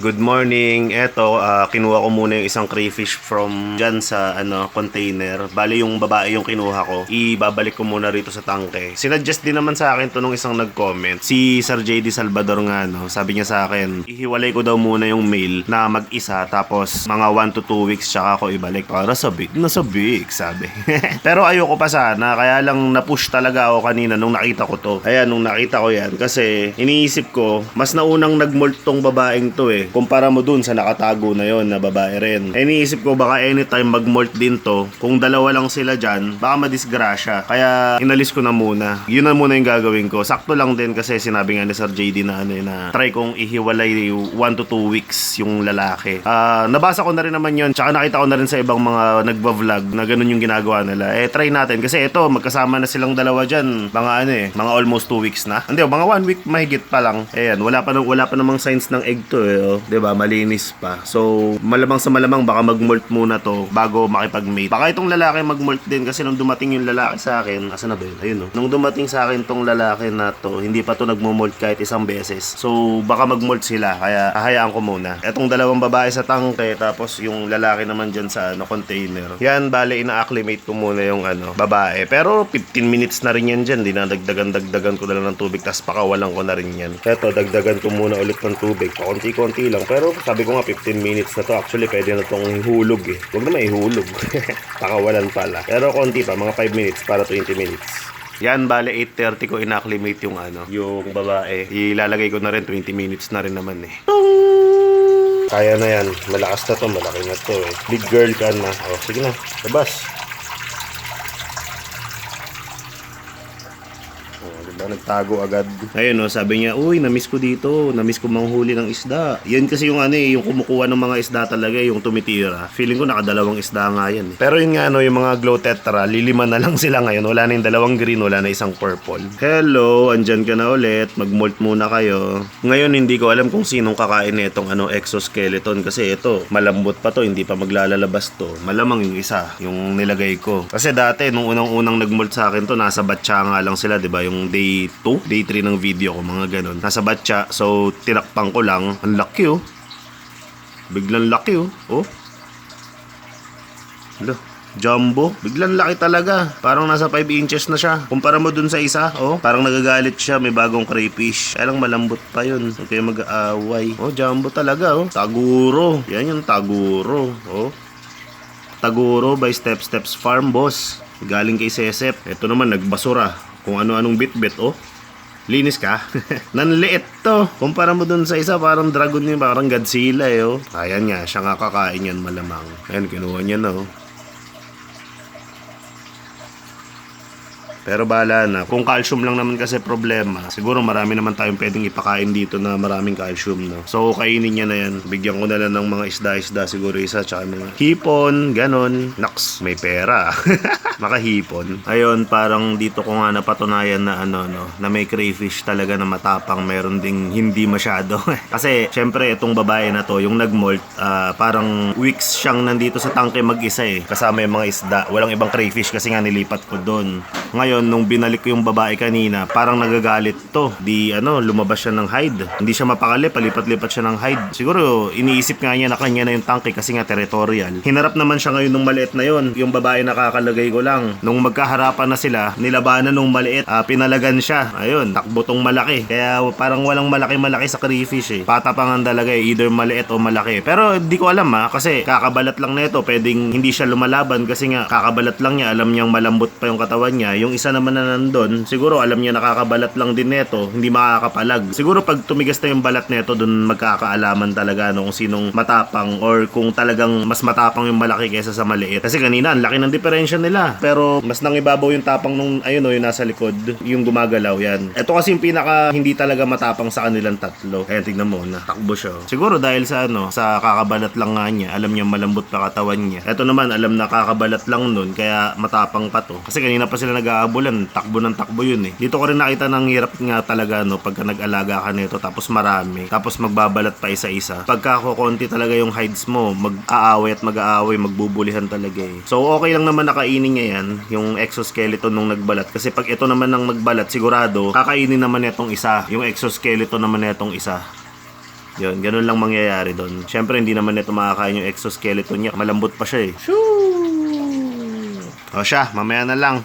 Good morning. Eto, ah, kinuha ko muna yung isang crayfish from dyan sa ano, container. Bali yung babae yung kinuha ko. Ibabalik ko muna rito sa tangke. Sinuggest din naman sa akin to nung isang nag-comment. Si Sir JD Salvador nga no, sabi niya sa akin, ihiwalay ko daw muna yung male na mag-isa tapos mga 1 to 2 weeks tsaka ako ibalik para sa big na sa big, sabi. Pero ayoko pa sana, kaya lang na-push talaga ako kanina nung nakita ko to. Ayan, nung nakita ko yan kasi iniisip ko, mas naunang nag-molt tong babaeng to eh. Kumpara mo dun sa nakatago na yon na babae rin. Eh, iniisip ko baka anytime mag-molt din to, kung dalawa lang sila dyan, baka madisgrasya. Kaya inalis ko na muna. Yun na muna yung gagawin ko. Sakto lang din kasi sinabi nga ni Sir JD na ano eh, na try kong ihiwalay 1 to 2 weeks yung lalaki. Ah, nabasa ko na rin naman yun. Tsaka nakita ko na rin sa ibang mga nagba-vlog na ganun yung ginagawa nila. Eh, try natin. Kasi ito, magkasama na silang dalawa dyan. Mga ano eh, mga almost 2 weeks na. Hindi, mga 1 week mahigit pa lang. Ayan, wala pa, nang- wala pa namang signs ng egg to eh. Oh. 'Di ba Malinis pa. So, malamang sa malamang baka mag-molt muna to bago makipag-mate. Baka itong lalaki mag-molt din kasi nung dumating yung lalaki sa akin, asa na ba yun? Ayun oh. Nung dumating sa akin tong lalaki na to, hindi pa to nagmo-molt kahit isang beses. So, baka mag-molt sila kaya hahayaan ko muna. Etong dalawang babae sa tangke tapos yung lalaki naman dyan sa ano, container. Yan, bale ina-acclimate ko muna yung ano, babae. Pero 15 minutes na rin yan dyan. Dinadagdagan-dagdagan ko na lang ng tubig tapos pakawalan ko na rin yan. Eto, dagdagan ko muna ulit ng tubig. Pakunti-kunti lang. Pero sabi ko nga 15 minutes na to. Actually, pwede na tong ihulog eh. Huwag na ihulog. pakawalan pala. Pero konti pa, mga 5 minutes para 20 minutes. Yan, bale 8.30 ko ina-acclimate yung ano, yung babae. Ilalagay ko na rin 20 minutes na rin naman eh. Kaya na yan. Malakas na to. Malaki na to eh. Big girl ka na. O, sige na. Labas. Oh, diba? Nagtago agad. Ayun, no, sabi niya, uy, namiss ko dito. Namiss ko manghuli ng isda. Yan kasi yung ano eh, yung kumukuha ng mga isda talaga, yung tumitira. Feeling ko nakadalawang isda nga yan. eh. Pero yun nga, no, yung mga glow tetra, lilima na lang sila ngayon. Wala na yung dalawang green, wala na isang purple. Hello, andyan ka na ulit. Mag-molt muna kayo. Ngayon, hindi ko alam kung sinong kakain nitong ano, exoskeleton. Kasi ito, malambot pa to, hindi pa maglalalabas to. Malamang yung isa, yung nilagay ko. Kasi dati, nung unang-unang nag-molt sa akin to, nasa batcha nga lang sila, di ba? Yung day 2, day 3 ng video ko, mga ganun. Nasa batcha, so tinakpang ko lang. Ang laki oh. Biglang laki oh. Oh. Hala, jumbo. Biglang laki talaga. Parang nasa 5 inches na siya. Kumpara mo dun sa isa, oh. Parang nagagalit siya, may bagong crayfish. Kaya lang malambot pa yun. Huwag kayo mag-aaway. Oh, jumbo talaga, oh. Taguro. Yan yung taguro, oh. Taguro by Step Steps Farm, boss. Galing kay Sesep. Ito naman, nagbasura. Kung ano-anong bit-bit, oh. Linis ka? Nanliit to. Kumpara mo dun sa isa, parang dragon yun, parang Godzilla eh, oh. Ayan nga, siya nga kakain yan malamang. Ayan, kinuha niya na, oh. Pero bala na. Kung calcium lang naman kasi problema, siguro marami naman tayong pwedeng ipakain dito na maraming calcium, no? So, kainin niya na yan. Bigyan ko na lang ng mga isda-isda siguro isa, tsaka mga hipon, ganon. Naks, may pera. Makahipon. Ayun, parang dito ko nga napatunayan na ano, no, na may crayfish talaga na matapang. Meron ding hindi masyado. kasi, syempre, itong babae na to, yung nag-molt, ah, parang weeks siyang nandito sa tangke mag-isa eh. Kasama yung mga isda. Walang ibang crayfish kasi nga nilipat ko doon. Ngayon, nung binalik ko yung babae kanina, parang nagagalit to. Di ano, lumabas siya ng hide. Hindi siya mapakali, palipat-lipat siya ng hide. Siguro, iniisip nga niya na kanya na yung tangke kasi nga territorial. Hinarap naman siya ngayon nung maliit na yon. Yung babae nakakalagay ko lang. Nung magkaharapan na sila, nilabanan nung maliit, ah, pinalagan siya. Ayun, takbo tong malaki. Kaya parang walang malaki-malaki sa crayfish eh. Patapangan talaga eh, either maliit o malaki. Pero di ko alam ha, kasi kakabalat lang nito, pwedeng hindi siya lumalaban kasi nga kakabalat lang niya, alam niyang malambot pa yung katawan niya. Yung isa naman na nandun, siguro alam niya nakakabalat lang din neto, hindi makakapalag. Siguro pag tumigas na yung balat neto, dun magkakaalaman talaga no, kung sinong matapang or kung talagang mas matapang yung malaki kaysa sa maliit. Kasi kanina, ang laki ng diferensya nila. Pero mas nangibabaw yung tapang nung, ayun o, yung nasa likod, yung gumagalaw yan. Ito kasi yung pinaka hindi talaga matapang sa kanilang tatlo. Ayan, tignan mo, natakbo siya. oh. Siguro dahil sa ano, sa kakabalat lang nga niya, alam niya malambot pa katawan niya. Ito naman, alam na kakabalat lang nun, kaya matapang pa to. Kasi kanina pa sila nag-aabulan, takbo ng takbo yun eh. Dito ko rin nakita ng hirap nga talaga no, pagka nag-alaga ka nito, tapos marami, tapos magbabalat pa isa-isa. Pagka kukonti talaga yung hides mo, mag-aaway at mag-aaway, magbubulihan talaga eh. So okay lang naman nakainin niya yan, yung exoskeleton nung nagbalat. Kasi pag ito naman ang nagbalat, sigurado, kakainin naman itong isa. Yung exoskeleton naman itong isa. Yun, ganun lang mangyayari doon. Siyempre, hindi naman ito makakain yung exoskeleton niya. Malambot pa siya eh. O siya, mamaya na lang.